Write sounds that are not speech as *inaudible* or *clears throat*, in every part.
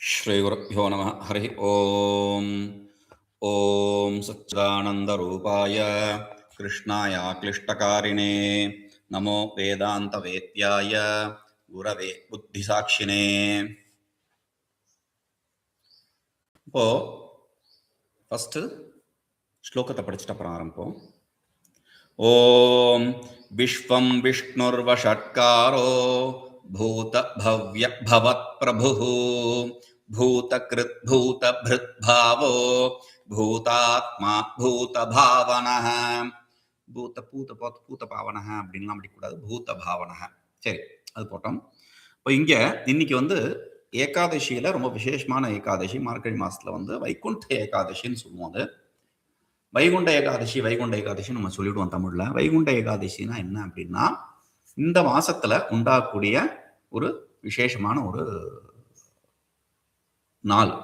ஸ்ரீகுருப்போ நம ஹரி ஓம். ஓம் சச்சிதானந்தரூபாய கிருஷ்ணாய கிளிஷ்டகாரிணே நமோ வேதாந்த வேத்யாய குரவே புத்திசாட்சினே. இப்போ ஃபஸ்ட்டு ஸ்லோகத்தை படிச்சுட்டு அப்புறம் ஆரம்பிப்போம். ஓம் விஸ்வம் விஷ்ணுர்வஷட்காரோ பூத பவ்ய பவத் பிரபு பூத கிருத் பூத பிருத் பூதாத்மா பூத பாவன பூத்த பூத்த போத்த பூத்த பாவன அப்படின்லாம் படிக்கக்கூடாது பூத்த பாவனக சரி அது போட்டோம். இப்போ இங்க இன்னைக்கு வந்து ஏகாதசியில ரொம்ப விசேஷமான ஏகாதசி மார்கழி மாசத்துல வந்து வைகுண்ட ஏகாதசின்னு சொல்லுவோம் அது. வைகுண்ட ஏகாதசி வைகுண்ட ஏகாதசி நம்ம சொல்லிடுவோம் தமிழ்ல. வைகுண்ட ஏகாதசினா என்ன அப்படின்னா இந்த மாசத்துல உண்டாகக்கூடிய ஒரு விசேஷமான ஒரு நாள்.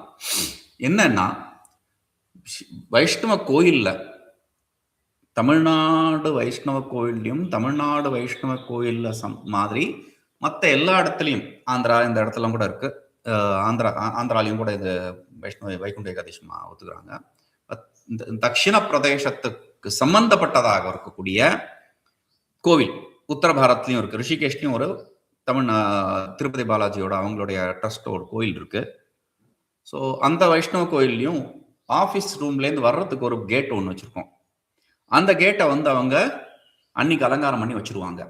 என்னன்னா வைஷ்ணவ கோயில்ல தமிழ்நாடு வைஷ்ணவ கோயில்லையும் தமிழ்நாடு வைஷ்ணவ கோயிலில் சம் மாதிரி மற்ற எல்லா இடத்துலையும் ஆந்திரா இந்த இடத்துலாம் கூட இருக்கு. அஹ் ஆந்திரா ஆந்திராலையும் கூட இது வைஷ்ணவ வைகுண்ட ஏகாதசி ஒத்துக்கிறாங்க. இந்த தக்ஷிண பிரதேசத்துக்கு சம்பந்தப்பட்டதாக இருக்கக்கூடிய கோவில் உத்தர பாரத்லையும் இருக்கு. ரிஷிகேஷ்லையும் ஒரு தமிழ் திருப்பதி பாலாஜியோட அவங்களுடைய ட்ரஸ்ட் ஒரு கோயில் இருக்கு. ஸோ அந்த வைஷ்ணவ கோயில்லையும் ஆஃபீஸ் ரூம்லேருந்து வர்றதுக்கு ஒரு கேட் ஒன்று வச்சுருக்கோம். அந்த கேட்டை வந்து அவங்க அன்னைக்கு அலங்காரம் பண்ணி வச்சிருவாங்க.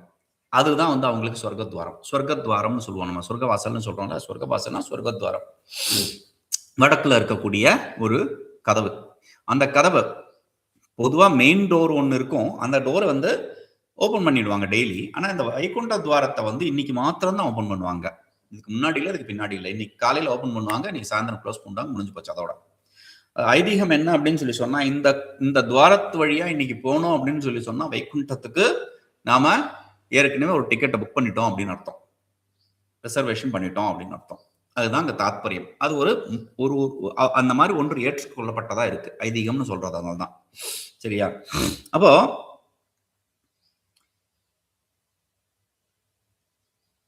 அதுதான் வந்து அவங்களுக்கு சொர்க்கத்வாரம். சொர்க்கத்வாரம்னு சொல்லுவோம் நம்ம. சொர்க்கவாசல்னு சொல்கிறோம்ல சொர்க்கவாசல்னா சொர்க்கத்வாரம். வடக்குல இருக்கக்கூடிய ஒரு கதவு. அந்த கதவு பொதுவாக மெயின் டோர் ஒன்று இருக்கும். அந்த டோரை வந்து ஓப்பன் பண்ணிடுவாங்க டெய்லி ஆனால் இந்த வைகுண்ட துவாரத்தை வந்து இன்னைக்கு மாத்திரம் தான் ஓப்பன் பண்ணுவாங்க. இதுக்கு முன்னாடி இல்லை இதுக்கு பின்னாடி இல்லை இன்னைக்கு காலையில் ஓப்பன் பண்ணுவாங்க இன்னைக்கு சாயந்தரம் க்ளோஸ் பண்ணுவாங்க முடிஞ்சு போச்சு அதோட. ஐதீகம் என்ன அப்படின்னு சொல்லி சொன்னா இந்த இந்த துவாரத்து வழியா இன்னைக்கு போனோம் அப்படின்னு சொல்லி சொன்னா வைகுண்டத்துக்கு நாம ஏற்கனவே ஒரு டிக்கெட்டை புக் பண்ணிட்டோம் அப்படின்னு அர்த்தம். ரிசர்வேஷன் பண்ணிட்டோம் அப்படின்னு அர்த்தம். அதுதான் அங்கே தாத்பரியம். அது ஒரு ஒரு அந்த மாதிரி ஒன்று ஏற்றுக்கொள்ளப்பட்டதா இருக்கு. ஐதீகம்னு சொல்றது அதனால தான் சரியா? அப்போ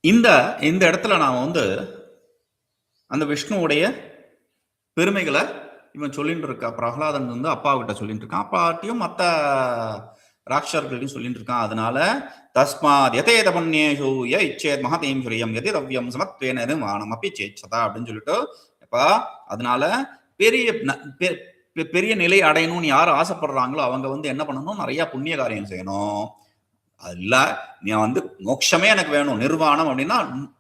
இந்த இந்த இடத்துல நான் வந்து அந்த விஷ்ணுவுடைய பெருமைகளை இவன் சொல்லிட்டு இருக்கா பிரகலாதன் வந்து அப்பாவிட்ட சொல்லிட்டு இருக்கான். அப்பாட்டையும் மற்ற ராட்சர்களையும் சொல்லிட்டு இருக்கான். அதனால தஸ்மாத் எதேத புண்ணியேஷு ய இச்சேத் மகதேயம் சுரியம் எதி தவ்யம் சமத்வேன வானம் அப்பி சேச்சதா அப்படின்னு சொல்லிட்டு அப்பா அதனால பெரிய ந- பெ- பெரிய நிலை அடையணும்னு யார் ஆசைப்படுறாங்களோ அவங்க வந்து என்ன பண்ணணும்? நிறைய புண்ணிய காரியம் செய்யணும். அது நீ வந்து மோட்சமே எனக்கு வேணும். நிர்வாணம் அப்படின்னா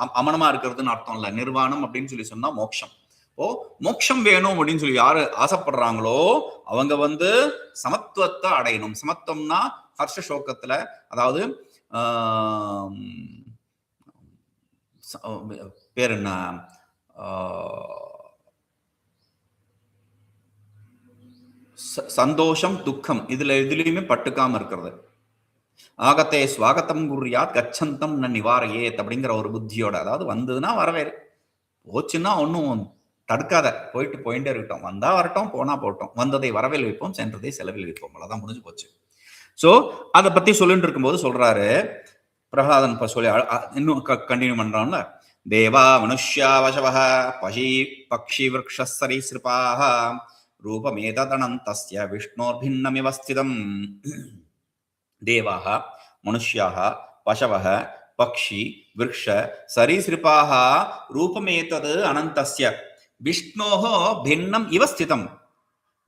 அமனமா இருக்கிறதுன்னு அர்த்தம் இல்லை நிர்வாணம் அப்படின்னு சொல்லி சொன்னா மோட்சம். ஓ மோட்சம் வேணும் அப்படின்னு சொல்லி யாரு ஆசைப்படுறாங்களோ அவங்க வந்து சமத்துவத்தை அடையணும். சமத்துவம்னா ஹர்ஷ சோக்கத்துல அதாவது பேர் என்ன? ச- சந்தோஷம் துக்கம் இதுல எதுலயுமே பட்டுக்காம இருக்கிறது. ஆகத்தே ஸ்வாகத்தம் குருயாத் கச்சந்தம் ந நிவாரையேத் அப்படிங்கிற ஒரு புத்தியோட அதாவது வந்ததுன்னா வரவேறு. போச்சுன்னா ஒன்றும் தடுக்காத போயிட்டு போயிட்டே இருக்கட்டும். வந்தா வரட்டும் போனா போட்டோம் வந்ததை வரவேல் வைப்போம் சென்றதை செலவில் வைப்போம். அவ்வளோதான் முடிஞ்சு போச்சு. சோ அதை பத்தி சொல்லிட்டு இருக்கும்போது சொல்றாரு பிரகலாதன் இப்ப சொல்லி இன்னும் கண்டினியூ பண்றான்ல. தேவா மனுஷ்யா வசவ பசி பக்ஷி விரக்ஷசரீசிருபாக ரூபமேததனந்தஸ்ய விஷ்ணோர்பின்னமிவ விஷ்ணோர்பின்னமிவஸ்திதம். தேவாக மனுஷ்யாः பசவக பக்ஷி விரக்ஷ சரீசிருப்பாக ரூபமேத்தது அனந்தஸ்ய விஷ்ணோகோ பின்னம் இவ ஸ்திதம்.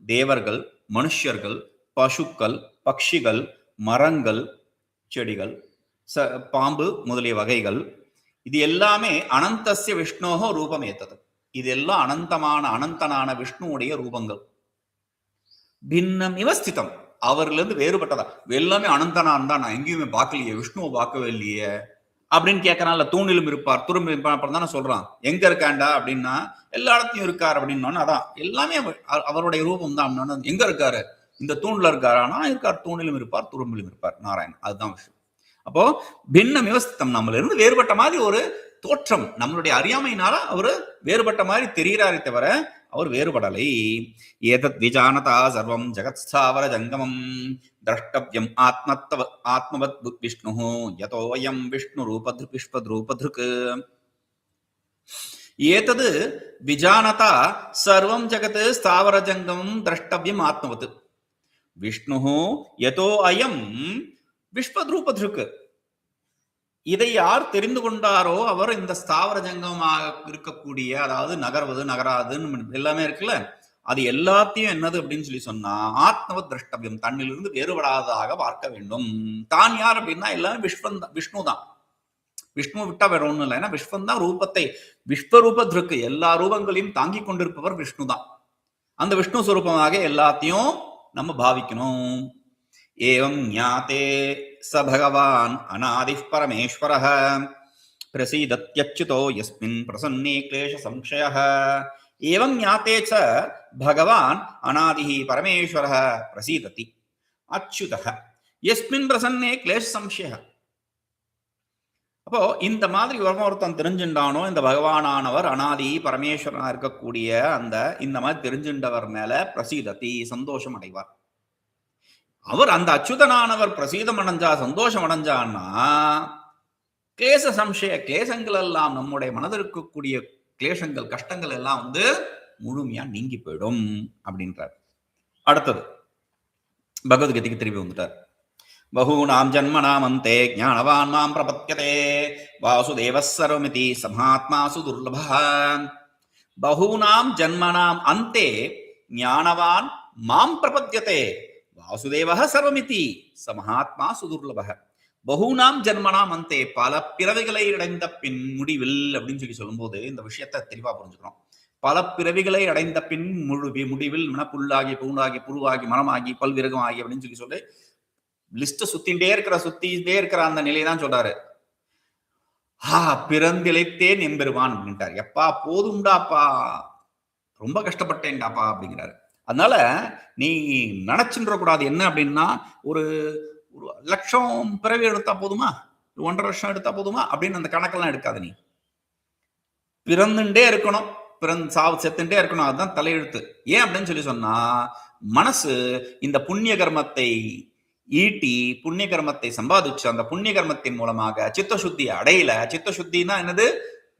தேவர்கள் மனுஷர்கள் பசுக்கள் பக்ஷிகள் மரங்கள் செடிகள் ச பாம்பு முதலிய வகைகள் இது எல்லாமே அனந்தசிய விஷ்ணோகோ ரூபம் ஏத்தது இது அனந்தமான அனந்தனான விஷ்ணுவுடைய ரூபங்கள். பின்னம் இவஸ்திதம் அவர்லேருந்து வேறுபட்டதா? எல்லாமே அனந்தனான் தான். நான் எங்கேயுமே பார்க்கலையே விஷ்ணுவை பார்க்கவே இல்லையே. அப்படின்னு கேட்கறான்ல தூணிலும் இருப்பார். துரும்பிலும் இருப்பான் அப்புறம் தானே சொல்றான். எங்க இருக்காண்டா? அப்படின்னா எல்லா இடத்தையும் இருக்கார் அப்படின்னோன்னு அதான். எல்லாமே அவர்- அவருடைய ரூபம் தான் எங்க இருக்காரு? இந்த தூண்ல இருக்காரானா இருக்கார். தூணிலும் இருப்பார். துரும்பிலும் இருப்பார். நாராயணன். அதுதான் விஷயம். அப்போ பின்ன விவசித்தம் நம்மள இருந்து வேறுபட்ட மாதிரி ஒரு தோற்றம். நம்மளுடைய அறியாமையினால அவரு வேறுபட்ட மாதிரி தெரிகிறாரே தவிர அவர் வேறுபடலை. ஏதத் விஜானதா சர்வம் ஜெகத்ஸ்தாவர ஜங்கமம் திரஷ்டவியம் ஆத்மத்தவ ஆத்மவத் விஷ்ணு. யதோயம் விஷ்ணு ரூபதிருபிஷ்பத் ரூபதிருக்கு ஏதது விஜானதா சர்வம் ஜகத் ஸ்தாவர ஜங்கமம் திரஷ்டவியம் ஆத்மவத். விஷ்ணு யதோ அயம் விஷ்பத்ரூபதிருக்கு இதை யார் தெரிந்து கொண்டாரோ அவர் இந்த ஸ்தாவர ஜங்கமாக இருக்கக்கூடிய அதாவது நகர்வது நகராதுன்னு எல்லாமே இருக்குல்ல? அது எல்லாத்தையும் என்னது அப்படின்னு சொல்லி சொன்னா ஆத்மவ திரஷ்டவியம் தன்னிலிருந்து வேறுபடாததாக பார்க்க வேண்டும். தான் யார் அப்படின்னா எல்லாமே விஸ்வம் விஷ்ணு தான். விஷ்ணு விட்டா வேற ஒண்ணும் இல்லை. ஏன்னா விஸ்வம் தான் ரூபத்தை விஸ்வரூப திருக்கு எல்லா ரூபங்களையும் தாங்கி கொண்டிருப்பவர் விஷ்ணு தான். அந்த விஷ்ணு சுரூபமாக எல்லாத்தையும் நம்ம பாவிக்கணும். ஏவம் ஞாத்தே ச பகவான் அநாதிப் பரமேஸ்வர பிரசீதத்யச்சுதோ எஸ்மின் பிரசன்னே கிளேஷ சம்சய ஏவம் ஞாத்தே ச பகவான் அநாதிஹி பரமேஸ்வர பிரசீததி அச்சுத எஸ்மின் பிரசன்னே கிளேஷ சம்சய அப்போ இந்த மாதிரி ஒருத்தன் தெரிஞ்சுட்டானோ இந்த பகவானானவர் அனாதி பரமேஸ்வரனா இருக்கக்கூடிய அந்த இந்த மாதிரி தெரிஞ்சுட்டவர் மேல பிரசீதத்தி சந்தோஷம் அடைவார். அவர் அந்த அச்சுதனானவர் பிரசீதம் அடைஞ்சா சந்தோஷம் அடைஞ்சான்னா கிளேச சம்சய கிளேசங்கள் எல்லாம் நம்முடைய மனதில் இருக்கக்கூடிய கிளேசங்கள் கஷ்டங்கள் எல்லாம் வந்து முழுமையா நீங்கி போயிடும் அப்படின்றார். அடுத்தது பகவத்கீதைக்கு திரும்பி வந்துட்டார். பகூனாம் ஜன்மனாமந்தே ஞானவான் மாம் பிரபத்தியதே வாசுதேவ சர்வமிதி சமாத்மாசு துர்லப பகூனாம் ஜன்மனாம் அந்தே ஞானவான் மாம் பிரபத்தியதே வாசுதேவக சர்வமிதி ச மகாத்மா சுதுர்லபக பகூனாம் ஜன்மனாம் அந்தே பல பிறவிகளை அடைந்த பின் முடிவில் அப்படின்னு சொல்லி சொல்லும்போது இந்த விஷயத்தை தெளிவா புரிஞ்சுக்கணும். பல பிறவிகளை அடைந்த பின் முழு முடிவில் மனப்புல்லாகி பூண்டாகி புழுவாகி மரமாகி பல்விரகம் ஆகி அப்படின்னு சொல்லி சொல்லி லிஸ்ட் சுத்திண்டே இருக்கிற சுத்திட்டே இருக்கிற அந்த நிலையை தான் சொல்றாரு. ஆ பிறந்திழைத்தேன் எம்பெருமான் அப்படின்ட்டார். எப்பா போதும்டாப்பா. ரொம்ப கஷ்டப்பட்டேன்டாப்பா அப்படிங்கிறாரு. அதனால நீ நினைச்சுன்ற கூடாது என்ன அப்படின்னா ஒரு ஒரு லட்சம் பிறவி எடுத்தா போதுமா? ஒன்றரை லட்சம் எடுத்தா போதுமா? அப்படின்னு அந்த கணக்கெல்லாம் எடுக்காத நீ. பிறந்துட்டே இருக்கணும். பிறந்து சாவு செத்துட்டே இருக்கணும். அதுதான் தலையெழுத்து. ஏன் அப்படின்னு சொல்லி சொன்னா மனசு இந்த புண்ணிய கர்மத்தை ஈட்டி புண்ணிய கர்மத்தை சம்பாதிச்சு அந்த புண்ணிய கர்மத்தின் மூலமாக சித்தசுத்தி அடையல. சித்தசுத்தினா என்னது?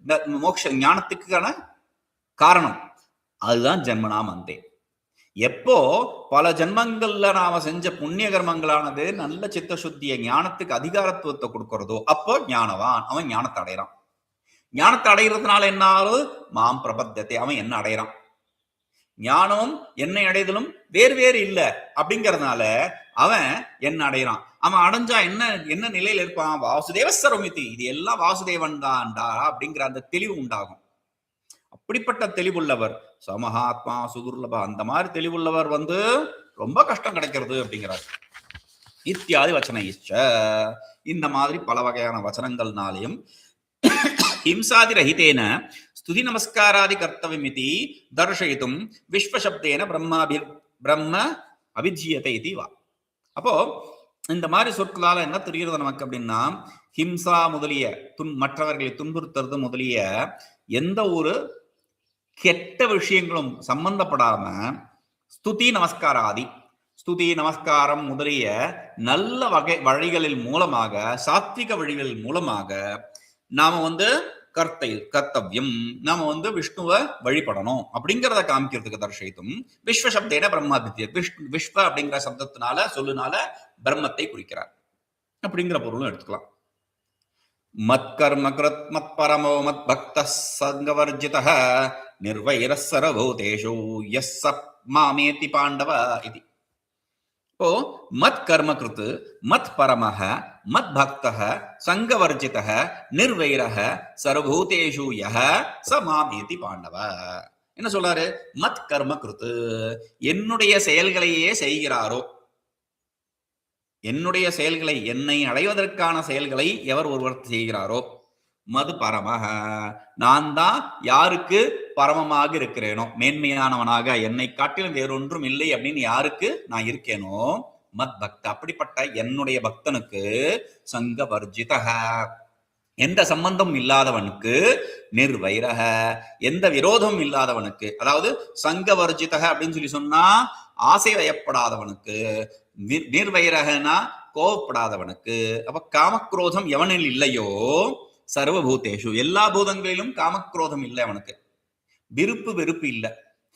இந்த மோட்ச ஞானத்துக்கான காரணம். அதுதான் ஜென்மனாம் அந்தே எப்போ பல ஜென்மங்கள்ல நாம செஞ்ச புண்ணிய கர்மங்களானது நல்ல சித்த சுத்திய ஞானத்துக்கு அதிகாரத்துவத்தை கொடுக்கறதோ அப்போ ஞானவான். அவன் ஞானத்தை அடையிறான் ஞானத்தை அடைகிறதுனால என்ன ஆகுது? மாம் பிரபத்தத்தை அவன் என்ன அடையிறான் ஞானம் என்னை அடைதலும் வேறு வேறு இல்லை அப்படிங்கறதுனால அவன் என்ன அடைகிறான்? அவன் அடைஞ்சா என்ன என்ன நிலையில இருப்பான்? வாசுதேவ சர்வமிதி இது எல்லாம் வாசுதேவன் தான்டா அப்படிங்கிற அந்த தெளிவு உண்டாகும். அப்படிப்பட்ட தெளிவுள்ளவர் சமஹாத்மா சுதுர்லப அந்த மாதிரி தெளிவுள்ளவர் வந்து ரொம்ப கஷ்டம் கிடைக்கிறது அப்படிங்கிறார். இத்தியாதி வச்சன இச்ச. இந்த மாதிரி பல வகையான வச்சனங்கள்னாலையும் ஹிம்சாதி ரஹிதேன ஸ்துதி நமஸ்காராதி கர்த்தவியம் இது தர்ஷயித்தும் விஸ்வசப்தேன பிரம்மாபி பிரம்ம அபிஜீயத்தை இது வா. அப்போ இந்த மாதிரி சொற்களால என்ன தெரிகிறது நமக்கு அப்படின்னா ஹிம்சா முதலிய துன் மற்றவர்களை துன்புறுத்துறது முதலிய எந்த ஒரு கெட்ட விஷயங்களும் சம்பந்தப்படாம ஸ்துதி நமஸ்காராதி. ஸ்துதி நமஸ்காரம் முதலிய நல்ல வகை வழிகளில் மூலமாக சாத்விக வழிகளில் மூலமாக நாம வந்து கர்த்தை கர்த்தவியம் நாம வந்து விஷ்ணுவை வழிபடணும் அப்படிங்கிறத காமிக்கிறதுக்கு தர்ஷயித்தும் விஸ்வசப்தேன பிரம்மாதித்ய. விஷ்ணு விஸ்வ அப்படிங்கிற சப்தத்தினால சொல்லுனால பிரம்மத்தை குறிக்கிறார். அப்படிங்கிற பொருளும் எடுத்துக்கலாம். மத்கர்ம கிருத் மத் பரமோ மத் பக்த சங்கவர்ஜித நிர்வைர சரபூதேஷு எஸ் மாமேதி பாண்டவ இது இப்போ மத் கர்ம கிருத்து மத் பரமஹ மத் பக்தஹ சங்கவர்ஜிதः நிர்வைரः சர்வபூதேஷு யஹ ச மாமேதி பாண்டவ என்ன சொல்றாரு? மத் கர்ம கிருத்து என்னுடைய செயல்களையே செய்கிறாரோ? என்னுடைய செயல்களை என்னை அடைவதற்கான செயல்களை எவர் ஒருவர் செய்கிறாரோ? மது பரமக நான் தான் யாருக்கு பரமமாக இருக்கிறேனோ? மேன்மையானவனாக என்னை காட்டிலும் வேறொன்றும் இல்லை அப்படின்னு யாருக்கு நான் இருக்கேனோ? மத் பக்த. அப்படிப்பட்ட என்னுடைய பக்தனுக்கு சங்க வர்ஜிதக எந்த சம்பந்தம் இல்லாதவனுக்கு நிர்வைரக எந்த விரோதமும் இல்லாதவனுக்கு அதாவது சங்க வர்ஜிதக அப்படின்னு சொல்லி சொன்னா ஆசை வயப்படாதவனுக்கு நிர்- நிர்வைரகனா கோவப்படாதவனுக்கு அப்ப காமக்ரோதம் எவனில் இல்லையோ? சர்வபூதேஷு. எல்லா பூதங்களிலும் காமக்ரோதம் இல்லை அவனுக்கு. விருப்பு வெறுப்பு இல்லை.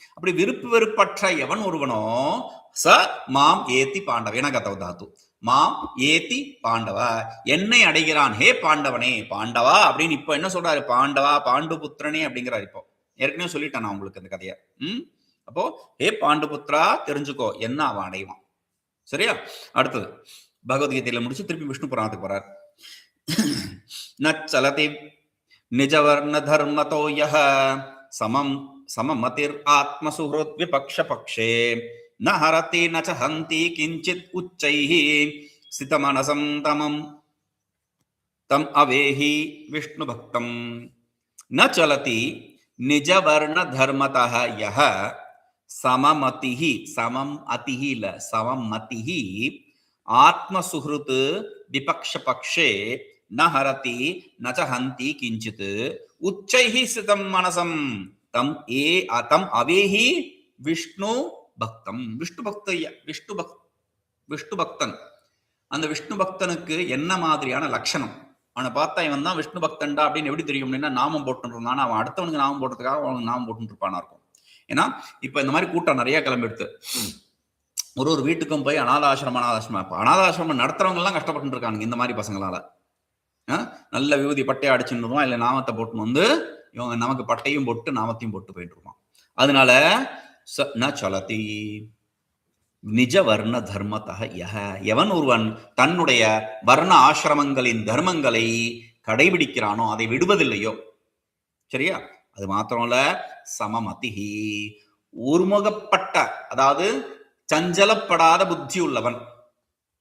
அப்படி விருப்பு வெறுப்பற்ற எவன் ஒருவனோ ச மாம் ஏத்தி பாண்டவ எனகதவ தாத்து. மாம் ஏத்தி பாண்டவ. என்னை அடைகிறான் ஹே பாண்டவனே பாண்டவா அப்படின்னு இப்போ என்ன சொல்றாரு? பாண்டவா பாண்டு புத்திரனே அப்படிங்கிறார் இப்போ. ஏற்கனவே சொல்லிட்டேன் நான் உங்களுக்கு அந்த கதையை. ம்? அப்போ ஹே பாண்டு புத்திரா தெரிஞ்சுக்கோ என்ன அவன் அடைவான். சரியா? அடுத்தது. பகவத்கீதையில முடிச்சு திருப்பி விஷ்ணு புராணத்துக்கு போறார். நச்சலதி நிஜவர்ண தர்மதோ யஹ சமம் சமமதிர் ஆத்மசுஹృத் விபக்ஷ பக்ஷே ந ஹரதி ந ச ஹந்தி கிஞ்சித் உச்சைः ஸ்திதமனசம் தமம் தம் அவேஹி விஷ்ணு பக்தம் ந சலதி நிஜவர்ண தர்மதः யஹ சமமதிः சமம் அதிः ந ஹரதி நச்ச ஹந்தி கிஞ்சித். உச்சைஹி சிதம் மனசம். தம் ஏ தம் அவேஹி விஷ்ணு பக்தம். விஷ்ணு பக்தய்யா விஷ்ணு பக் விஷ்ணு பக்தன். அந்த விஷ்ணு பக்தனுக்கு என்ன மாதிரியான லட்சணம்? அவனை பார்த்தா இவன் தான் விஷ்ணு பக்தன்டா அப்படின்னு எப்படி தெரியும்? அப்படின்னா நாமம் போட்டுட்டு ஆனால் அவன் அடுத்தவனுக்கு நாமம் போடுறதுக்காக அவனுக்கு நாமம் போட்டுட்டு இருப்பானா இருக்கும். ஏன்னா இப்போ இந்த மாதிரி கூட்டம் நிறைய கிளம்பிடுது. ஒரு ஒரு வீட்டுக்கும் போய் அனாதாசிரமம் அனாதாசிரமம். இப்போ அனாதாசிரமம் நடத்துறவங்க எல்லாம் கஷ்டப்பட்டு இருக்கானுங்க இந்த மாதிரி பசங்களால. நல்ல விபூதி பட்டையை அடிச்சுட்டு இல்லை நாமத்தை போட்டுன்னு வந்து இவங்க நமக்கு பட்டையும் போட்டு நாமத்தையும் போட்டு போயிட்டு இருப்பான் அதனால ச- ந சலதி. நிஜ வர்ண தர்மத்தக யக எவன் ஒருவன் தன்னுடைய வர்ண ஆசிரமங்களின் தர்மங்களை கடைபிடிக்கிறானோ அதை விடுவதில்லையோ? சரியா? அது மாத்திரம் இல்ல சமமதிஹி. ஒருமுகப்பட்ட அதாவது சஞ்சலப்படாத புத்தி உள்ளவன்.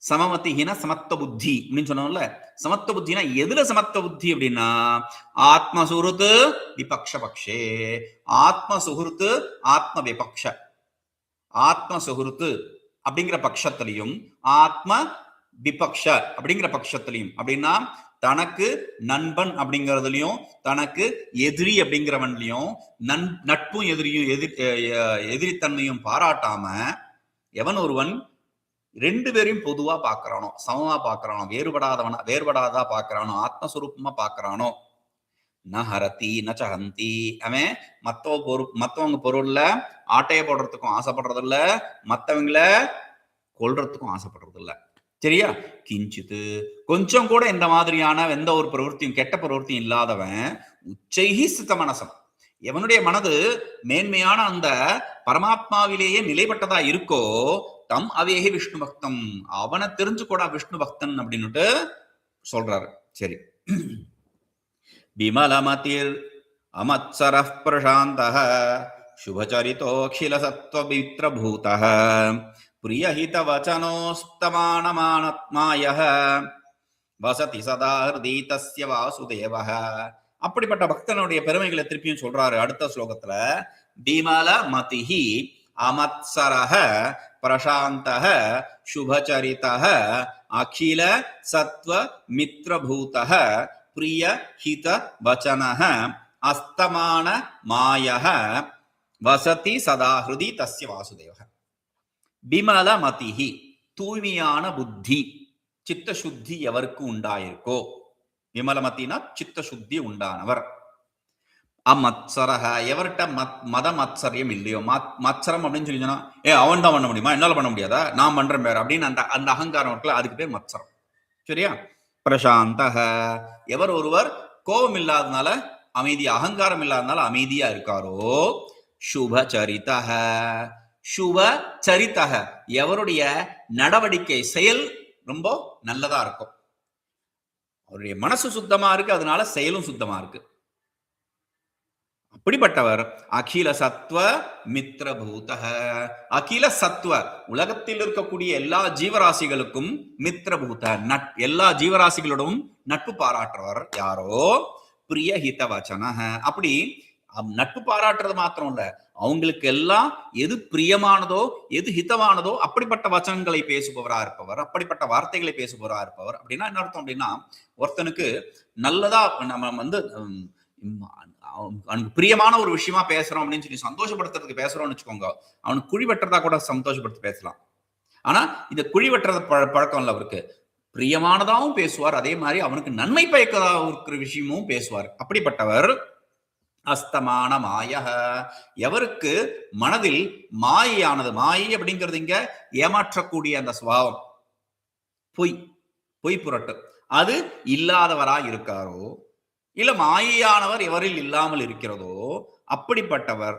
சமமத்திகின சமத்துவ புத்தி அப்படின்னு சொன்னோம்ல. சமத்துவ புத்தினா எதுல சமத்துவ புத்தி அப்படின்னா? ஆத்ம சுருத்து விபக்ஷ பக்ஷே. ஆத்ம சுகுருத்து ஆத்ம விபக்ஷ. ஆத்ம சுகுருத்து அப்படிங்கிற பட்சத்திலையும் ஆத்ம விபக்ஷ அப்படிங்கிற பட்சத்திலையும் அப்படின்னா தனக்கு நண்பன் அப்படிங்கிறதுலயும் தனக்கு எதிரி அப்படிங்கிறவன்லயும் நன் நட்பும் எதிரியும் எதிர் எதிரித்தன்மையும் பாராட்டாம எவன் ஒருவன் ரெண்டு பேரையும் பொதுவா பாக்குறானோ சமமா பாக்குறானோ வேறுபடாதவனா வேறுபடாதா பாக்குறானோ ஆத்மஸ்வரூபமா பாக்குறானோ? ந ஹரதி ந சஹந்தி. அவன் மத்தவ பொரு மத்தவங்க பொருள்ல ஆட்டைய போடுறதுக்கும் ஆசைப்படுறது இல்ல மத்தவங்கள கொல்றதுக்கும் ஆசைப்படுறது இல்ல சரியா? கிஞ்சித்து கொஞ்சம் கூட இந்த மாதிரியான எந்த ஒரு பிரவருத்தியும் கெட்ட பிரவருத்தியும் இல்லாதவன் உச்சைகி சித்த மனசம் எவனுடைய மனது மேன்மையான அந்த பரமாத்மாவிலேயே நிலைப்பட்டதா இருக்கோ பக்தம் அவேகி விஷ்ணு பக்தம். அவனை தெரிஞ்சுக்கூடா விஷ்ணு பக்தன் அப்படின்னுட்டு சொல்றாரு. சரி. விமலமதிர் அமத்சர பிரசாந்த சுபச்சரித்தோகில சத்வபித்ரபூத பிரியஹித வச்சனோஸ்தமானமானத்மாய வசதி சதா ஹிருதி தஸ்ய வாசுதேவ அப்படிப்பட்ட பக்தனுடைய பெருமைகளை திருப்பியும் சொல்றாரு அடுத்த ஸ்லோகத்துல. விமல மதிஹி அமத்சரக பிரசாந்தக சுபச்சரித்தக அகில சத்வ மித்ரபூதக பிரிய ஹித வச்சனக அஸ்தமான மாயக வசதி சதாஹிருதி தஸ்ய வாசுதேவக விமல மதிஹி தூய்மையான புத்தி சித்த சுத்தி எவருக்கு உண்டாயிருக்கோ? விமலமத்தினா சித்த சுத்தி உண்டானவர். அமத்சரக எவர்கிட்ட மத் மத மத்சரியம் இல்லையோ மத் மத்சரம் அப்படின்னு சொல்லி சொன்னா ஏ அவன் தான் பண்ண முடியுமா? என்னால பண்ண முடியாதா? நான் பண்றேன் பேர் அப்படின்னு அந்த அந்த அகங்காரம் இருக்குல்ல அதுக்கு பேர் மத்சரம். சரியா? பிரசாந்தக எவர் ஒருவர் கோபம் இல்லாதனால அமைதி அகங்காரம் இல்லாதனால அமைதியா இருக்காரோ? சுப சரித்தக சுப சரித்தக எவருடைய நடவடிக்கை செயல் ரொம்ப நல்லதா இருக்கும். அவருடைய மனசு சுத்தமா இருக்கு அதனால செயலும் சுத்தமா இருக்கு. இப்படிப்பட்டவர் அகில சத்வ மித்ரபூதக. அகில சத்வ உலகத்தில் இருக்கக்கூடிய எல்லா ஜீவராசிகளுக்கும் மித்ரபூத நட் எல்லா ஜீவராசிகளோடும் நட்பு பாராட்டுறவர் யாரோ? பிரியஹித வச்சன அப்படி அம் நட்பு பாராட்டுறது மாத்திரம் இல்ல அவங்களுக்கு எல்லாம் எது பிரியமானதோ எது ஹிதமானதோ அப்படிப்பட்ட வச்சனங்களை பேசுபவரா இருப்பவர் அப்படிப்பட்ட வார்த்தைகளை பேசுபவரா இருப்பவர். அப்படின்னா என்ன அர்த்தம் அப்படின்னா ஒருத்தனுக்கு நல்லதா நம்ம வந்து அவனுக்கு பிரியமான ஒரு விஷயமா பேசுறோம் அப்படின்னு சொல்லி சந்தோஷப்படுத்துறதுக்கு பேசுறோம்னு வச்சுக்கோங்க. அவனுக்கு குழி வெட்டுறதா கூட சந்தோஷப்படுத்தி பேசலாம். ஆனா இந்த குழி வெட்டுறத பழ- பழக்கம் இல்லை அவருக்கு. பிரியமானதாகவும் பேசுவார் அதே மாதிரி அவனுக்கு நன்மை பயக்கதாக இருக்கிற விஷயமும் பேசுவார். அப்படிப்பட்டவர் அஸ்தமான மாய எவருக்கு மனதில் மாயானது மாயை அப்படிங்கிறது இங்க ஏமாற்றக்கூடிய அந்த சுபாவம். பொய் பொய் புரட்டு. அது இல்லாதவரா இருக்காரோ இல்ல மாயையானவர் எவரில் இல்லாமல் இருக்கிறதோ அப்படிப்பட்டவர்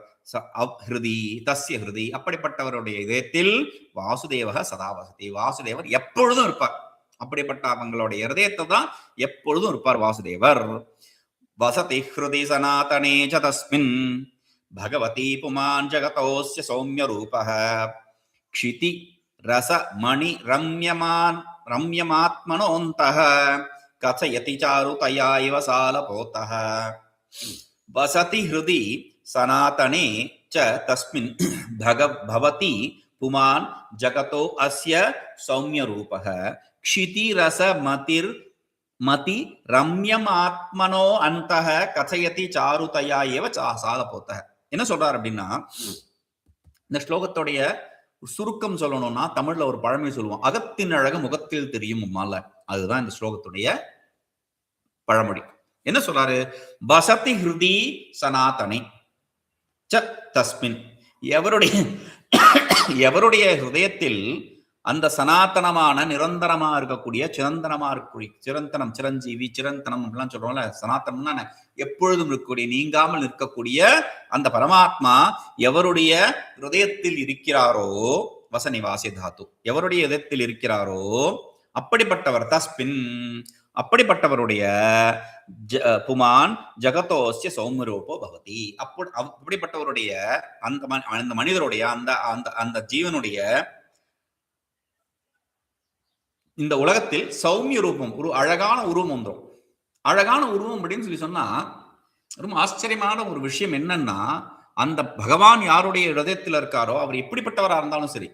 ஹிருதி தஸ்ய ஹிருதி அப்படிப்பட்டவருடைய இதயத்தில் வாசுதேவக சதாவசதி. வாசுதேவர் எப்பொழுதும் இருப்பார். அப்படிப்பட்ட அவங்களுடைய இருதயத்தை தான் எப்பொழுதும் இருப்பார் வாசுதேவர். வசதி ஹிருதி சனாதனே தஸ்மின் பகவதி புமான் ஜகதோஸ்ய சௌமிய ரூபக. க்ஷிதி ரச மணி ரம்யமான் ரம்யமாத்மனோந்தக. कथयति चारुतया इव सालपोतः वसति हृदि सनातने च तस्मिन् भग भवति पुमान् जगतो अस्य सौम्यरूपः क्षितिरसमतिर् மதி ரம்யம் ஆத்மனோ அந்தக கதையதி சாருதயா ஏவ சா சாலபோத்தக என்ன சொல்றாரு அப்படின்னா இந்த ஸ்லோகத்துடைய சுருக்கம் சொல்லணும்னா தமிழ்ல ஒரு பழமொழி சொல்லுவோம் அகத்தின் அழகு முகத்தில் தெரியும் மால அதுதான் இந்த ஸ்லோகத்துடைய பழமொழி. என்ன சொல்றாரு? வசதி ஹிருதி சனாதனை. ச தஸ்மின். எவருடைய எவருடைய ஹிருதயத்தில் அந்த சனாதனமான நிரந்தரமா இருக்கக்கூடிய சிரந்தனமா இருக்கக்கூடிய சிரந்தனம் சிரஞ்சீவி சிரந்தனம் அப்படிலாம் சொல்றோம்ல சனாதனம்னா எப்பொழுதும் இருக்கக்கூடிய நீங்காமல் இருக்கக்கூடிய அந்த பரமாத்மா எவருடைய ஹிருதயத்தில் இருக்கிறாரோ வசனிவாசி தாத்து. எவருடைய இதயத்தில் இருக்கிறாரோ அப்படிப்பட்டவர் தஸ்பின் அப்படிப்பட்டவருடைய ஜ- புமான் ஜகதோசிய சௌமரூபோ பவதி. அப்படி அப்படிப்பட்டவருடைய அந்த மனி- அந்த மனிதருடைய அந்த அந்த அந்த ஜீவனுடைய இந்த உலகத்தில் சௌமிய ரூபம் ஒரு அழகான உருவம் வந்துடும் அழகான உருவம் அப்படின்னு சொல்லி சொன்னா ரொம்ப ஆச்சரியமான ஒரு விஷயம் என்னன்னா அந்த பகவான் யாருடைய ஹிருதயத்தில் இருக்காரோ அவர் எப்படிப்பட்டவரா இருந்தாலும் சரி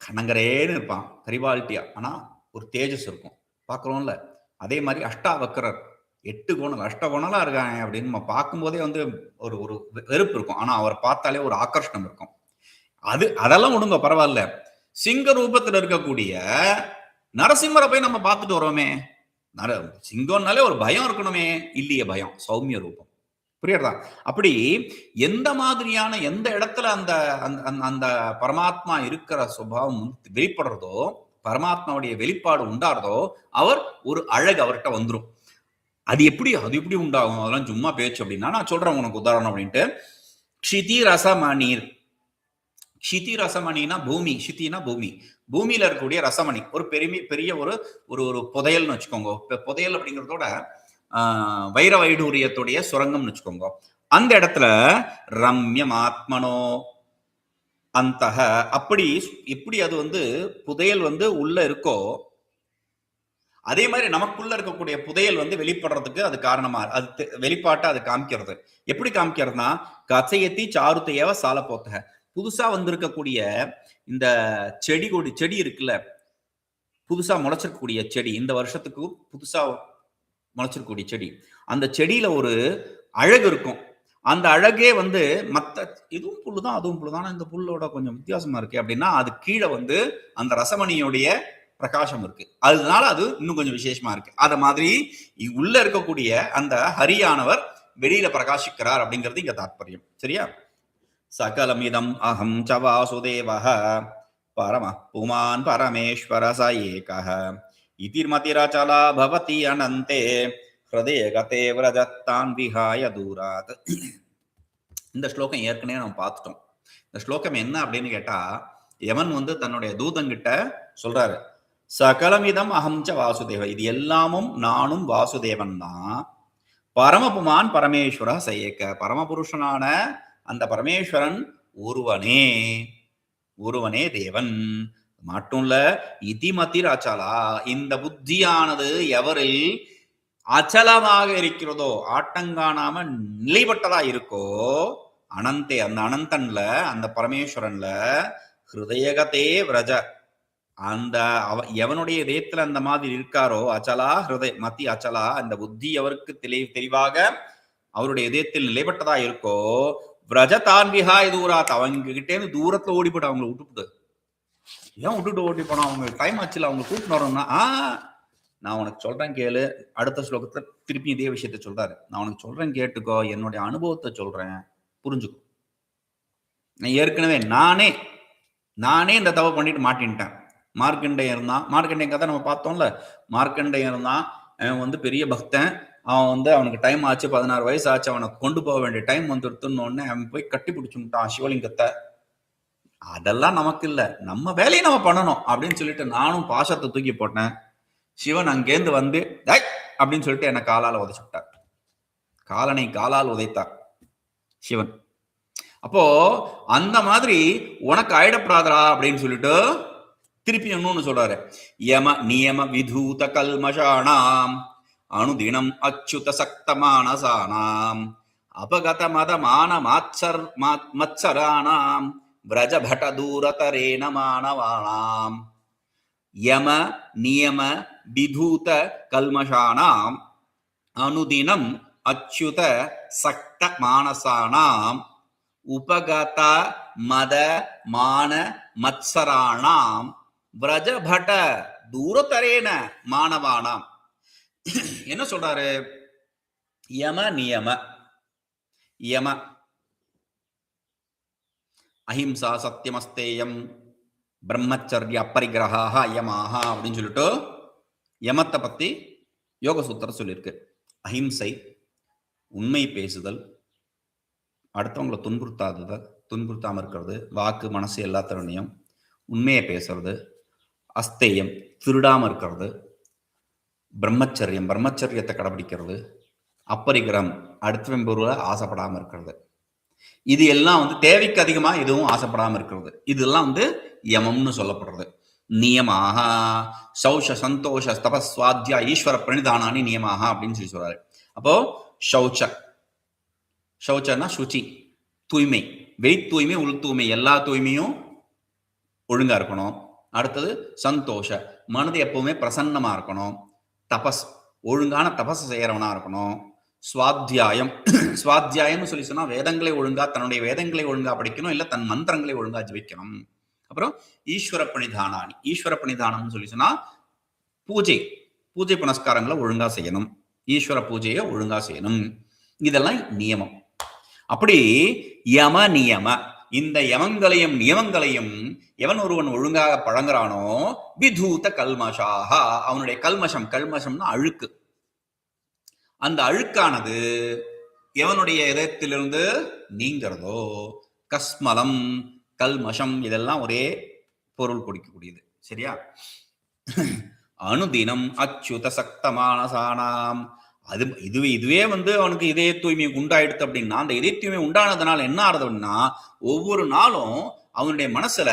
கணங்கரேன்னு இருப்பான் கரிவாலிட்டியா ஆனா ஒரு தேஜஸ் இருக்கும். பார்க்குறோம்ல. அதே மாதிரி அஷ்டாவக்கரர் எட்டு கோணல் அஷ்டகோணலா இருக்காங்க அப்படின்னு நம்ம பார்க்கும்போதே வந்து ஒரு ஒரு வெறுப்பு இருக்கும். ஆனா அவரை பார்த்தாலே ஒரு ஆக்கர்ஷணம் இருக்கும். அது அதெல்லாம் விடுங்க பரவாயில்ல. சிங்க ரூபத்துல இருக்கக்கூடிய நரசிம்மரை போய் நம்ம பார்த்துட்டு வரோமே நர சிங்கம்னாலே ஒரு பயம் இருக்கணுமே. இல்லையே பயம் சௌமிய ரூபம். புரியுறதா? அப்படி எந்த மாதிரியான எந்த இடத்துல அந்த அந்த- அந்த- அந்த பரமாத்மா இருக்கிற சுபாவம் வெளிப்படுறதோ பரமாத்மாவுடைய வெளிப்பாடு உண்டாகிறதோ அவர் ஒரு அழகு அவர்கிட்ட வந்துடும் அது எப்படி அது எப்படி உண்டாகும்? அதெல்லாம் சும்மா பேச்சு அப்படின்னா நான் சொல்றேன் உனக்கு உதாரணம் அப்படின்ட்டு. க்ஷிதி ரசமணீர் க்ஷிதி ரசமணினா பூமி ஷித்தினா பூமி. பூமியில இருக்கக்கூடிய ரசமணி ஒரு பெருமை பெரிய ஒரு ஒரு ஒரு புதையல்னு வச்சுக்கோங்க. புதையல் அப்படிங்கிறதோட வைர வைடூரியத்துடைய சுரங்கம்னு வச்சுக்கோங்க. அந்த இடத்துல ரம்யம் ஆத்மனோ அந்தக. அப்படி எப்படி அது வந்து புதையல் வந்து உள்ள இருக்கோ அதே மாதிரி நமக்குள்ள இருக்கக்கூடிய புதையல் வந்து வெளிப்படுறதுக்கு அது காரணமா அது வெளிப்பாட்டை அது காமிக்கிறது. எப்படி காமிக்கிறதுனா கசையத்தி சாருத்தையவ சால போத்தக புதுசா வந்திருக்கக்கூடிய இந்த செடி கொடி செடி இருக்குல்ல புதுசா முளைச்சிருக்கக்கூடிய செடி இந்த வருஷத்துக்கு புதுசா முளைச்சிருக்கக்கூடிய செடி. அந்த செடியில ஒரு அழகு இருக்கும். அந்த அழகே வந்து மற்ற இதுவும் புல்லு தான் அதுவும் புல்லு தான் இந்த புல்லோட கொஞ்சம் வித்தியாசமா இருக்கு அப்படின்னா அது கீழே வந்து அந்த ரசமணியோடைய பிரகாசம் இருக்கு. அதனால அது இன்னும் கொஞ்சம் விசேஷமா இருக்கு. அத மாதிரி உள்ள இருக்கக்கூடிய அந்த ஹரியானவர் வெளியில பிரகாசிக்கிறார் அப்படிங்கிறது இங்க தாற்பயம். சரியா? சகலமிதம் அகம் ச பரம புமான் பரமேஸ்வர ச ஏக இதிர்மதிரச்சலா பவதி அனந்தே. ஹிருதய கதே விரஜத்தான் விஹாய தூராத். இந்த ஸ்லோகம் ஏற்கனவே நம்ம பார்த்துட்டோம். இந்த ஸ்லோகம் என்ன அப்படின்னு கேட்டா யமன் வந்து தன்னுடைய தூதங்கிட்ட சொல்றாரு சகலமிதம் அகம்ச வாசுதேவ. இது எல்லாமும் நானும் வாசுதேவன் தான் பரமபுமான் பரமேஸ்வர செய்யக்க பரமபுருஷனான அந்த பரமேஸ்வரன் ஒருவனே ஒருவனே தேவன். மட்டும் இல்ல இதிமதி ராச்சாலா இந்த புத்தியானது எவரில் அச்சலமாக இருக்கிறதோ ஆட்டங்காணாம நிலைப்பட்டதா இருக்கோ அனந்தே அந்த அனந்தன்ல அந்த பரமேஸ்வரன்ல ஹிருதயகதே விரஜ. அந்த அவ எவனுடைய இதயத்துல அந்த மாதிரி இருக்காரோ அச்சலா ஹிருதய மத்தி அச்சலா அந்த புத்தி அவருக்கு தெளி தெளிவாக அவருடைய இதயத்தில் நிலைப்பட்டதா இருக்கோ விரஜ விஹாய் தூராத் அவங்க கிட்டே தூரத்துல ஓடி அவங்களை விட்டுப்புட்டு ஏன் விட்டுட்டு ஓடி போனா அவங்க டைம் ஆச்சுல அவங்க கூப்பிட்டு வரோம்னா ஆ நான் உனக்கு சொல்றேன் கேளு. அடுத்த ஸ்லோகத்துல திருப்பி இதே விஷயத்த சொல்றாரு. நான் உனக்கு சொல்றேன் கேட்டுக்கோ. என்னுடைய அனுபவத்தை சொல்றேன். புரிஞ்சுக்கோ. நான் ஏற்கனவே நானே நானே இந்த தவ பண்ணிட்டு மாட்டின்ட்டேன். மார்க்கண்டையன் இருந்தான். மார்க்கண்டையன் கதை நம்ம பார்த்தோம்ல. மார்க்கண்டையன் இருந்தான். அவன் வந்து பெரிய பக்தன். அவன் வந்து அவனுக்கு டைம் ஆச்சு. பதினாறு வயசு ஆச்சு. அவனை கொண்டு போக வேண்டிய டைம் வந்துடுத்துன்னு உடனே அவன் போய் கட்டி பிடிச்சுட்டான் சிவலிங்கத்தை. அதெல்லாம் நமக்கு இல்லை. நம்ம வேலையை நம்ம பண்ணணும் அப்படின்னு சொல்லிட்டு நானும் பாசத்தை தூக்கி போட்டேன். சிவன் அங்கேருந்து வந்து டை அப்படின்னு சொல்லிட்டு என்னை காலால் உதைச்சு விட்டார். காலனை காலால் உதைத்தார் சிவன். அப்போ அந்த மாதிரி உனக்கு ஆயிடப்படாதரா அப்படின்னு சொல்லிட்டு திருப்பி இன்னொன்னு சொல்றாரு. யம நியம விதூத கல்மஷானாம் அனுதினம் அச்சுத சக்தமானசானாம் அபகத மத மான மாச்சர் மா- விரஜபட தூரதரேன மாணவானாம். யம நியம விதூத கல்மஷானாம் அனுதினம் அச்சுத சக்த மானசானாம் உபகத மத மான மத்சராணாம் விரஜபட தூரத்தரேன மாணவானாம். என்ன சொல்றாரு? யம நியம. யம. அஹிம்சா சத்தியமஸ்தேயம் பிரம்மச்சரிய அப்பரிகிரகா யமாஹா அப்படின்னு சொல்லிட்டு யமத்தை பத்தி யோக சூத்திரம் சொல்லியிருக்கு. அஹிம்சை உண்மை பேசுதல் அடுத்தவங்களை துன்புறுத்தாதது துன்புறுத்தாமல் இருக்கிறது வாக்கு மனசு எல்லாத்திறனையும் உண்மையை பேசுறது அஸ்தேயம் திருடாமல் இருக்கிறது பிரம்மச்சரியம் பிரம்மச்சரியத்தை கடைபிடிக்கிறது அப்பரிகிரம் அடுத்தவன் பொருளை ஆசைப்படாமல் இருக்கிறது. இது எல்லாம் வந்து தேவைக்கு அதிகமாக எதுவும் ஆசைப்படாமல் இருக்கிறது. இதெல்லாம் வந்து யமம்னு சொல்லப்படுறது. நியமாக. சௌஷ சந்தோஷ தபஸ்வாத்தியா ஈஸ்வர பிரணிதானானி நியமாக அப்படின்னு சொல்லி சொல்றாரு. அப்போ சௌச்ச ஷௌச்சன்னா சுச்சி தூய்மை வெளி தூய்மை உள் தூய்மை எல்லா தூய்மையும் ஒழுங்கா இருக்கணும். அடுத்தது சந்தோஷ மனது எப்பவுமே பிரசன்னமா இருக்கணும். தபஸ் ஒழுங்கான தபஸ் செய்யறவனா இருக்கணும். சுவாத்தியாயம் *clears throat* சுவாத்தியாயம்னு சொல்லி சொன்னா வேதங்களை ஒழுங்கா தன்னுடைய வேதங்களை ஒழுங்கா படிக்கணும் இல்ல தன் மந்திரங்களை ஒழுங்கா ஜபிக்கணும். அப்புறம் ஈஸ்வர பணிதானானி ஈஸ்வர பணிதானம்னு சொல்லி சொன்னா பூஜை. பூஜை புனஸ்காரங்களை ஒழுங்கா செய்யணும். ஈஸ்வர பூஜையை ஒழுங்கா செய்யணும். இதெல்லாம் நியமம். அப்படி யம நியம. இந்த யமங்களையும் நியமங்களையும் எவன் ஒருவன் ஒழுங்காக பழங்குறானோ? விதூத கல்மஷாக. அவனுடைய கல்மஷம் கல்மஷம்னா அழுக்கு. அந்த அழுக்கானது எவனுடைய இதயத்திலிருந்து நீங்கிறதோ? கஸ்மலம். கல்மஷம் இதெல்லாம் ஒரே பொருள் கொடுக்கக்கூடியது சரியா? அனுதினம் அச்சுத சக்தமானசானாம் அது இதுவே இதுவே வந்து அவனுக்கு இதய தூய்மை உண்டாயிடுத்து அப்படின்னா அந்த இதய தூய்மை உண்டானதுனால என்ன ஆறுது அப்படின்னா ஒவ்வொரு நாளும் அவனுடைய மனசுல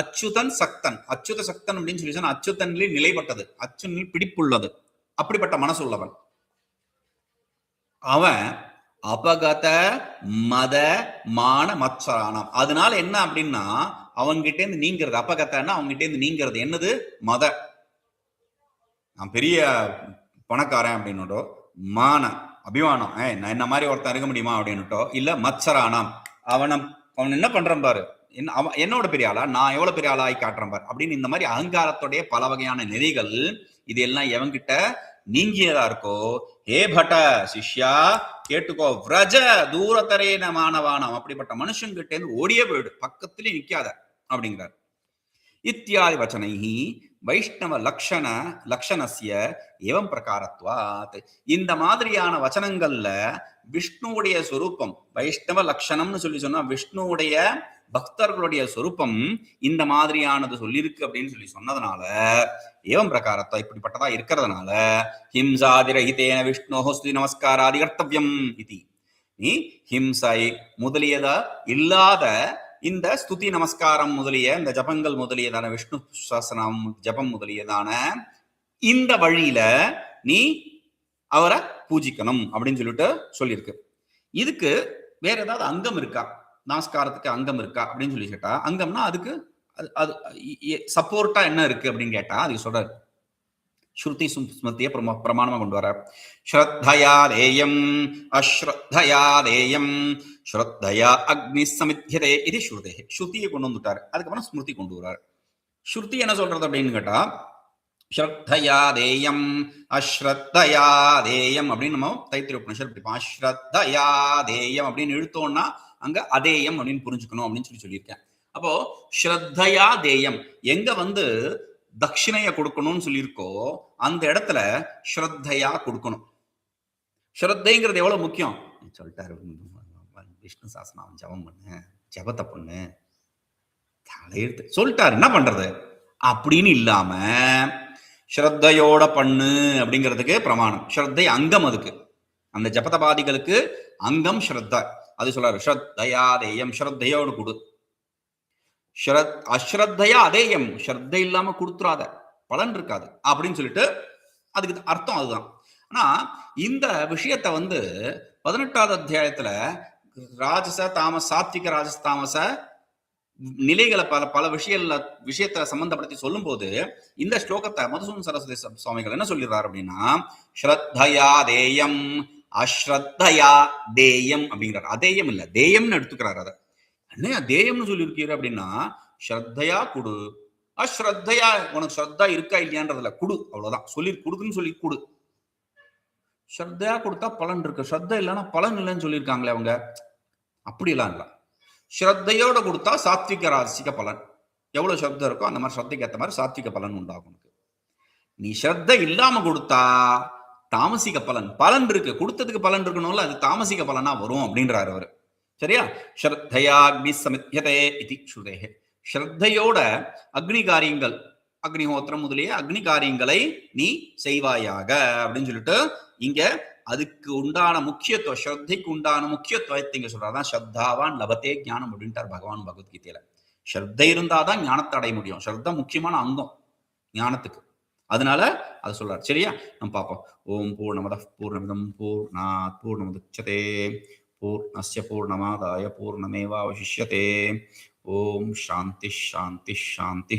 அச்சுதன் சக்தன். அச்சுத சக்தன் அப்படின்னு சொல்லி சொன்னா அச்சுதனில் நிலைப்பட்டது அச்சுனில் பிடிப்புள்ளது. அப்படிப்பட்ட மனசு உள்ளவன். அவன் அபகத மத மான மத்சராணம். அதனால என்ன அப்படின்னா அவங்ககிட்ட இருந்து நீங்கிறது அபகத்தன்னா அவங்ககிட்ட இருந்து நீங்கிறது என்னது? மத. நான் பெரிய பணக்காரன் அப்படின்னுட்டோ மான அபிமானம் ஏ நான் என்ன மாதிரி ஒருத்தன் இருக்க முடியுமா அப்படின்னுட்டோ இல்ல மத்சரானம் அவனை அவன் என்ன பண்றான் பாரு என்ன அவன் என்னோட பெரிய ஆளா நான் எவ்வளவு பெரிய ஆளாகி காட்டுறேன் பாரு அப்படின்னு இந்த மாதிரி அகங்காரத்துடைய பல வகையான நெறிகள் இது எல்லாம் எவன்கிட்ட நீங்கியதா இருக்கோ ஹே பட்ட சிஷ்யா கேட்டுக்கோ. விரஜ தூரத்தரேன மாணவானம். அப்படிப்பட்ட மனுஷங்கிட்ட இருந்து ஓடியே போயிடு. பக்கத்திலே நிக்காத. அப்படிங்கிறார். இத்தியாதி வச்சனைகி வைஷ்ணவ லக்ஷண லக்ஷணசிய ஏவம் பிரகாரத்வாத். இந்த மாதிரியான வச்சனங்கள்ல விஷ்ணுவுடைய சொரூபம் வைஷ்ணவ லக்ஷணம்னு சொல்லி சொன்னா விஷ்ணுவுடைய பக்தர்களுடைய சொரூபம் இந்த மாதிரியானது சொல்லியிருக்கு அப்படின்னு சொல்லி சொன்னதுனால ஏவம் பிரகாரத்தை இப்படிப்பட்டதா இருக்கிறதுனால ஹிம்சாதிரஹிதேன விஷ்ணோ ஸ்துதி நமஸ்காராதி கர்த்தவியம் இது. நீ ஹிம்சை முதலியதா இல்லாத இந்த ஸ்துதி நமஸ்காரம் முதலிய இந்த ஜபங்கள் முதலியதான விஷ்ணு சாசனம் ஜபம் முதலியதான இந்த வழியில நீ அவரை பூஜிக்கணும் அப்படின்னு சொல்லிட்டு சொல்லியிருக்கு. இதுக்கு வேற ஏதாவது அங்கம் இருக்கா? நமஸ்காரத்துக்கு அங்கம் இருக்கா அப்படின்னு சொல்லி கேட்டா அங்கம்னா அதுக்கு அது அது சப்போர்ட்டா என்ன இருக்கு அப்படின்னு கேட்டா அதுக்கு சொல்றாரு. ஸ்ருதி சும்- ஸ்மிருதியை பிரமாணமா கொண்டு வர ஸ்ரத்தயா தேயம் அஸ்ரத்தயா தேயம் ஸ்ரத்தயா அக்னி சமித்தியதே இது ஸ்ருதே. ஸ்ருதியை கொண்டு வந்துட்டாரு. அதுக்கப்புறம் ஸ்மிருதி கொண்டு வர்றாரு. ஸ்ருதி என்ன சொல்றது அப்படின்னு கேட்டா ஸ்ரத்தயா தேயம் அஸ்ரத்தயா தேயம் அப்படின்னு நம்ம தைத்திரிய உபனிஷர் படிப்போம் அஸ்ரத்தயா தேயம் அப்படின்னு இழுத்தோம்னா அங்க அதேயம் அப்படின்னு புரிஞ்சுக்கணும் அப்படின்னு சொல்லி சொல்லியிருக்கேன். அப்போ ஸ்ரத்தையா தேயம். எங்க வந்து தட்சிணைய கொடுக்கணும்னு சொல்லியிருக்கோ அந்த இடத்துல ஸ்ரத்தையா கொடுக்கணும். ஸ்ரத்தைங்கிறது எவ்வளவு முக்கியம்? சொல்லிட்டாரு. விஷ்ணு சாசனம் ஜபம் பண்ணு ஜபத்தை பண்ணு. தலையெழுத்து. சொல்லிட்டாரு. என்ன பண்றது? அப்படின்னு இல்லாம ஸ்ரத்தையோட பண்ணு அப்படிங்கிறதுக்கு பிரமாணம். ஸ்ரத்தை அங்கம் அதுக்கு. அந்த ஜபதபாதிகளுக்கு அங்கம் ஸ்ரத்தா. அது சொல்றாரு ஸ்ரத்தையா தேயம் ஸ்ரத்தையோடு கொடு. ஸ்ரத் அஸ்ரத்தையா அதேயம் ஸ்ரத்தை இல்லாம கொடுத்துறாத பலன் இருக்காது அப்படின்னு சொல்லிட்டு அதுக்கு அர்த்தம் அதுதான். ஆனா இந்த விஷயத்தை வந்து பதினெட்டாவது அத்தியாயத்துல ராஜச தாம சாத்விக ராஜச தாமச நிலைகளை பல பல விஷயங்கள விஷயத்தை சம்பந்தப்படுத்தி சொல்லும்போது இந்த ஸ்லோகத்தை மதுசூன் சரஸ்வதி சுவாமிகள் என்ன சொல்லிடுறாரு அப்படின்னா ஸ்ரத்தயா தேயம் அஸ்ரத்தையா தேயம் அப்படிங்கிறார். அதேயம் இல்ல தேயம்னு எடுத்துக்கிறாரு அதை. என்ன தேயம்னு சொல்லியிருக்கீர் அப்படின்னா ஸ்ரத்தையா குடு. அஸ்ரத்தையா உனக்கு ஸ்ரத்தா இருக்கா இல்லையான்றதுல குடு அவ்வளவுதான். சொல்லி கொடுக்குன்னு சொல்லி குடு. ஸ்ரத்தையா கொடுத்தா பலன் இருக்கு. ஸ்ரத்த இல்லைன்னா பலன் இல்லைன்னு சொல்லியிருக்காங்களே அவங்க. அப்படிலாம் இல்லை. ஸ்ரத்தையோட கொடுத்தா சாத்விக ராசிக்க பலன். எவ்வளவு ஸ்ரத்த இருக்கோ அந்த மாதிரி ஸ்ரத்தைக்கு ஏற்ற மாதிரி சாத்விக பலன் உண்டாகும் உனக்கு. நீ ஸ்ரத்த இல்லாம கொடுத்தா தாமசிக பலன். பலன் இருக்கு. கொடுத்ததுக்கு பலன் இருக்கணும்ல அது தாமசிக பலனா வரும் அப்படின்றாரு அவர். சரியா? ஸ்ரத்தையா அக்னி சமித்யதே இது ஸ்ருதேகே ஸ்ரத்தையோட அக்னி காரியங்கள் அக்னிஹோத்திரம் முதலிய அக்னி காரியங்களை நீ செய்வாயாக அப்படின்னு சொல்லிட்டு இங்க அதுக்கு உண்டான முக்கியத்துவம் ஸ்ரத்தைக்கு உண்டான முக்கியத்துவத்தை இங்க சொல்றாதான் ஸ்ரத்தாவான் லபத்தே ஞானம் அப்படின்ட்டார் பகவான் பகவத்கீதையில. ஸ்ரத்தை இருந்தாதான் ஞானத்தை அடைய முடியும். ஸ்ரத்தா முக்கியமான அங்கம் ஞானத்துக்கு. அதனால அதை சொல்றாரு. சரியா? நம்ம பார்ப்போம். ஓம் பூர்ணமத பூர்ணமிதம் பூர்ணாத் பூர்ணமுதச்சதே. பூர்ணஸ்ய பூர்ணமாதாய பூர்ணமேவாவசிஷ்யதே. ஓம் சாந்தி சாந்தி சாந்தி